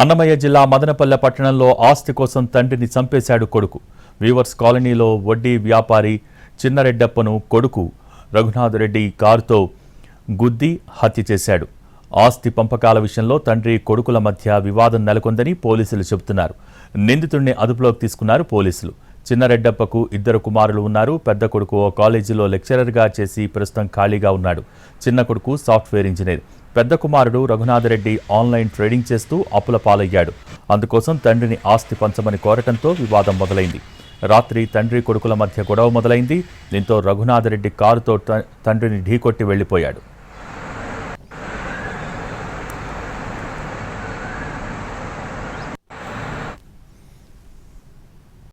అన్నమయ్య జిల్లా మదనపల్లె పట్టణంలో ఆస్తి కోసం తండ్రిని చంపేశాడు కొడుకు. వీవర్స్ కాలనీలో వడ్డీ వ్యాపారి చిన్నరెడ్డప్పను కొడుకు రఘునాథరెడ్డి కారుతో గుద్ది హత్య చేశాడు. ఆస్తి పంపకాల విషయంలో తండ్రి కొడుకుల మధ్య వివాదం నెలకొందని పోలీసులు చెబుతున్నారు. నిందితుడిని అదుపులోకి తీసుకున్నారు పోలీసులు. చిన్నరెడ్డప్పకు ఇద్దరు కుమారులు ఉన్నారు. పెద్ద కొడుకు ఓ కాలేజీలో లెక్చరర్గా చేసి ప్రస్తుతం ఖాళీగా ఉన్నాడు. చిన్న కొడుకు సాఫ్ట్వేర్ ఇంజనీర్. పెద్ద కుమారుడు రఘునాథరెడ్డి ఆన్లైన్ ట్రేడింగ్ చేస్తూ అప్పుల పాలయ్యాడు. అందుకోసం తండ్రిని ఆస్తి పంచమని కోరటంతో వివాదం మొదలైంది. రాత్రి తండ్రి కొడుకుల మధ్య గొడవ మొదలైంది. దీంతో రఘునాథరెడ్డి కారుతో త- తండ్రిని ఢీకొట్టి వెళ్ళిపోయాడు.